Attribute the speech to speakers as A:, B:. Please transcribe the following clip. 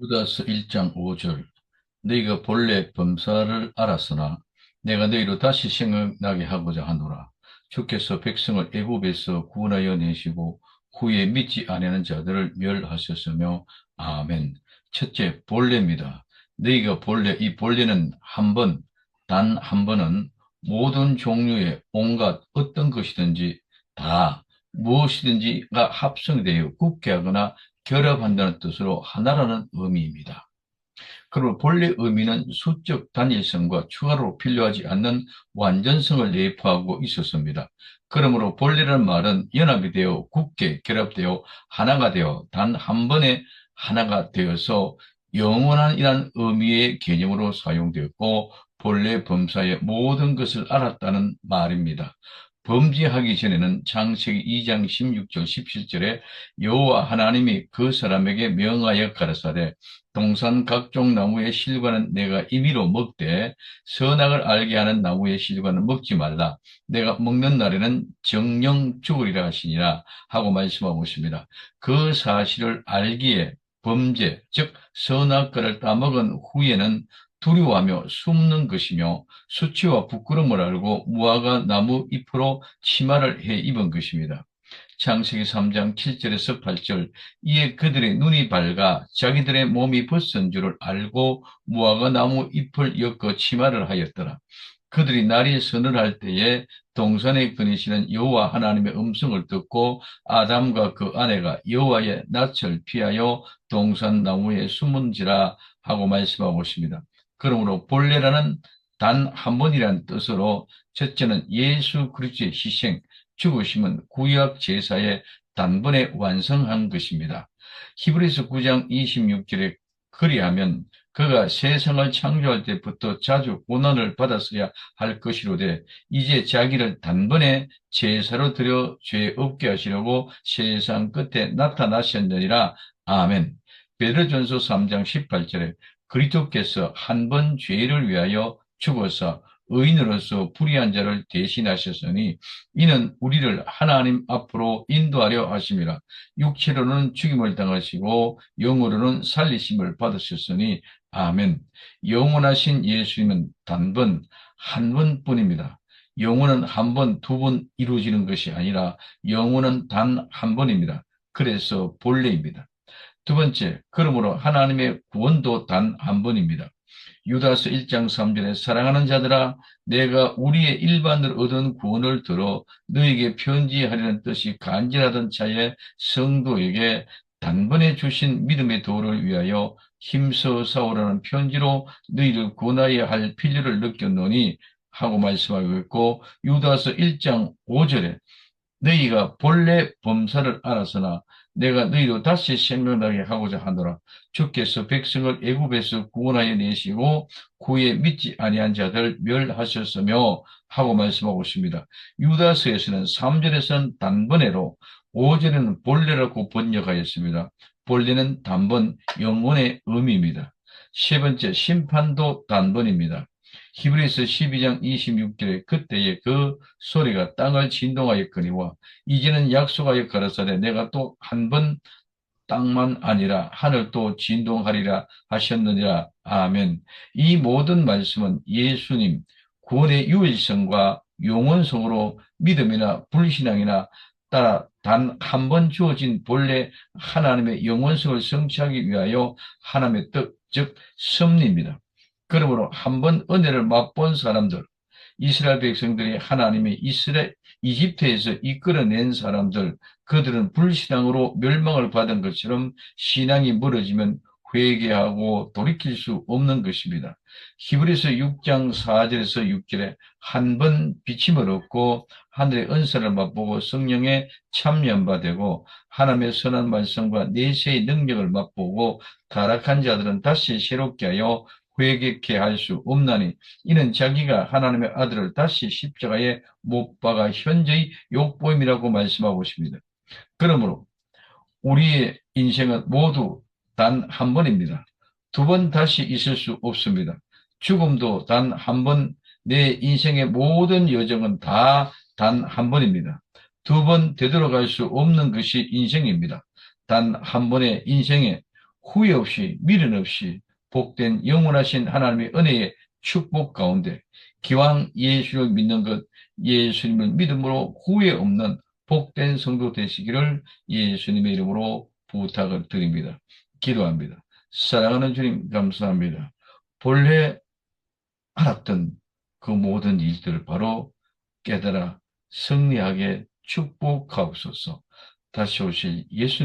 A: 유다서 1장 5절 너희가 본래 범사를 알았으나 내가 너희로 다시 생각나게 하고자 하노라. 주께서 백성을 애굽에서 구원하여 내시고 후에 믿지 아니하는 자들을 멸하셨으며 아멘. 첫째 본래입니다. 너희가 본래 이 본래는 한 번, 단 한 번은 모든 종류의 온갖 어떤 것이든지 다 무엇이든지가 합성되어 굳게 하거나 결합한다는 뜻으로 하나라는 의미입니다. 그리고 본래 의미는 수적 단일성과 추가로 필요하지 않는 완전성을 내포하고 있었습니다. 그러므로 본래라는 말은 연합이 되어 굳게 결합되어 하나가 되어 단 한 번에 하나가 되어서 영원한 이란 의미의 개념으로 사용되었고 본래 범사의 모든 것을 알았다는 말입니다. 범죄하기 전에는 창세기 2장 16절 17절에 여호와 하나님이 그 사람에게 명하여 가라사대 동산 각종 나무의 실과는 내가 임의로 먹되 선악을 알게 하는 나무의 실과는 먹지 말라. 내가 먹는 날에는 정령 죽으리라 하시니라 하고 말씀하고 있습니다. 그 사실을 알기에 범죄, 즉 선악과를 따먹은 후에는 두려워하며 숨는 것이며 수치와 부끄러움을 알고 무화과 나무 잎으로 치마를 해 입은 것입니다. 창세기 3장 7절에서 8절 이에 그들의 눈이 밝아 자기들의 몸이 벗은 줄을 알고 무화과 나무 잎을 엮어 치마를 하였더라. 그들이 날이 선을 할 때에 동산에 거니시는 여호와 하나님의 음성을 듣고 아담과 그 아내가 여호와의 낯을 피하여 동산 나무에 숨은지라 하고 말씀하고 있습니다. 그러므로 본래라는 단 한 번이라는 뜻으로 첫째는 예수 그리스도의 희생, 죽으심은 구약 제사의 단번에 완성한 것입니다. 히브리서 9장 26절에 그리하면 그가 세상을 창조할 때부터 자주 고난을 받았어야 할 것이로되 이제 자기를 단번에 제사로 드려 죄 없게 하시려고 세상 끝에 나타나셨느니라. 아멘. 베드로전서 3장 18절에 그리스도께서 한 번 죄를 위하여 죽어서 의인으로서 불의한 자를 대신하셨으니 이는 우리를 하나님 앞으로 인도하려 하심이라 육체로는 죽임을 당하시고 영으로는 살리심을 받으셨으니 아멘 영원하신 예수님은 단번 한 번뿐입니다 영원은 한 번, 두 번 이루어지는 것이 아니라 영원은 단 한 번입니다. 그래서 본래입니다. 두 번째, 그러므로 하나님의 구원도 단 한 번입니다. 유다서 1장 3절에 사랑하는 자들아 내가 우리의 일반으로 얻은 구원을 들어 너에게 편지하려는 뜻이 간절하던 차에 성도에게 단번에 주신 믿음의 도를 위하여 힘써 싸우라는 편지로 너희를 구원하여야 할 필요를 느꼈노니 하고 말씀하고 있고 유다서 1장 5절에 너희가 본래 범사를 알았으나 내가 너희로 다시 생각나게 하고자 하노라. 주께서 백성을 애굽에서 구원하여 내시고 구에 믿지 아니한 자들 멸하셨으며 하고 말씀하고 있습니다. 유다서에서는 3절에서는 단번에로 5절에는 본래라고 번역하였습니다. 본래는 단번, 영혼의 의미입니다. 세 번째, 심판도 단번입니다. 히브리서 12장 26절에 그때에 그 소리가 땅을 진동하였거니와 이제는 약속하여 가라사대 내가 또 한 번 땅만 아니라 하늘도 진동하리라 하셨느니라. 아멘. 이 모든 말씀은 예수님 구원의 유일성과 용원성으로 믿음이나 불신앙이나 따라 단 한 번 주어진 본래 하나님의 영원성을 성취하기 위하여 하나님의 뜻, 즉 섭리입니다. 그러므로 한번 은혜를 맛본 사람들, 이스라엘 백성들이 하나님의 이스라엘, 이집트에서 이끌어낸 사람들, 그들은 불신앙으로 멸망을 받은 것처럼 신앙이 멀어지면 회개하고 돌이킬 수 없는 것입니다. 히브리서 6장 4절에서 6절에 한 번 비침을 얻고 하늘의 은사를 맛보고 성령에 참여한 바 되고 하나님의 선한 말씀과 내세의 능력을 맛보고 타락한 자들은 다시 새롭게 하여 회개케 할 수 없나니 이는 자기가 하나님의 아들을 다시 십자가에 못 박아 현재의 욕보임이라고 말씀하고 있습니다. 그러므로 우리의 인생은 모두 단 한 번입니다. 두 번 다시 있을 수 없습니다. 죽음도 단 한 번, 내 인생의 모든 여정은 다 단 한 번입니다. 두 번 되돌아갈 수 없는 것이 인생입니다. 단 한 번의 인생에 후회 없이 미련 없이 복된 영원하신 하나님의 은혜의 축복 가운데 기왕 예수를 믿는 것 예수님을 믿음으로 후회 없는 복된 성도 되시기를 예수님의 이름으로 부탁을 드립니다. 기도합니다. 사랑하는 주님 감사합니다. 본래 알았던 그 모든 일들을 바로 깨달아 승리하게 축복하옵소서. 다시 오실 예수님